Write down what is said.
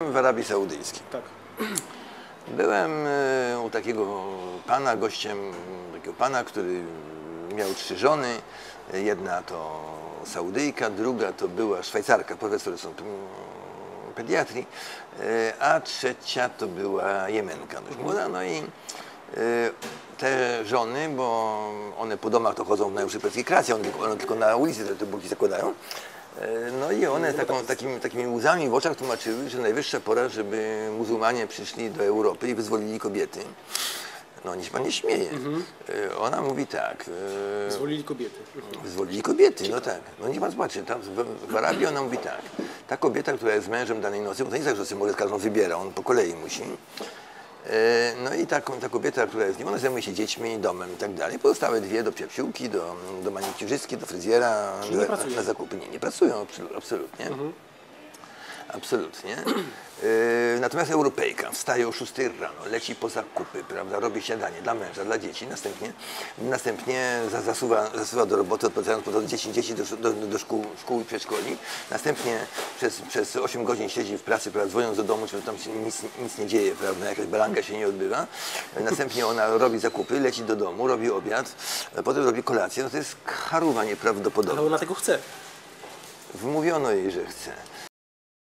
w Arabii Saudyjskiej. Tak. Byłem e, u takiego pana, gościem takiego pana, który miał trzy żony. Jedna to Saudyjka, druga to była Szwajcarka, profesor są pediatrii, e, a trzecia to była Jemenka, dość młoda. No i e, te żony, bo one po domach to chodzą w najlepszej polskiej klasy, one, tylko- one tylko na ulicy te, te buki zakładają. E, No i one taką, takimi, takimi łzami w oczach tłumaczyły, że najwyższa pora, żeby muzułmanie przyszli do Europy i wyzwolili kobiety. No niech pan nie śmieje. E, Ona mówi tak. e, Zwolili kobiety. Wyzwolili kobiety, no tak. No niech pan zobaczy, tam w, w Arabii ona mówi tak. Ta kobieta, która jest mężem danej nocy, bo to nie jest tak, że sobie może z każdą wybiera, on po kolei musi. E, No i ta, ta kobieta, która jest z nim, ona zajmuje się dziećmi, domem i tak dalej. Pozostałe dwie do psiapsiłki, do, do manikirzystki, do fryzjera, nie na, na zakupy. Nie, nie pracują, absolu- absolutnie. Absolutnie. Yy, Natomiast Europejka wstaje o 6 rano, leci po zakupy, prawda, robi śniadanie dla męża, dla dzieci, następnie, następnie za- zasuwa, zasuwa do roboty, odpowiadając po to dzieci, dzieci do, do, do szkół, szkół i przedszkoli. Następnie przez, przez 8 godzin siedzi w pracy, prawda, dzwoniąc do domu, czy tam się nic, nic nie dzieje, prawda, jakaś balanga się nie odbywa. Następnie ona robi zakupy, leci do domu, robi obiad, potem robi kolację. No to jest charuwa nieprawdopodobna. Ale ona tego chce. Wmówiono jej, że chce.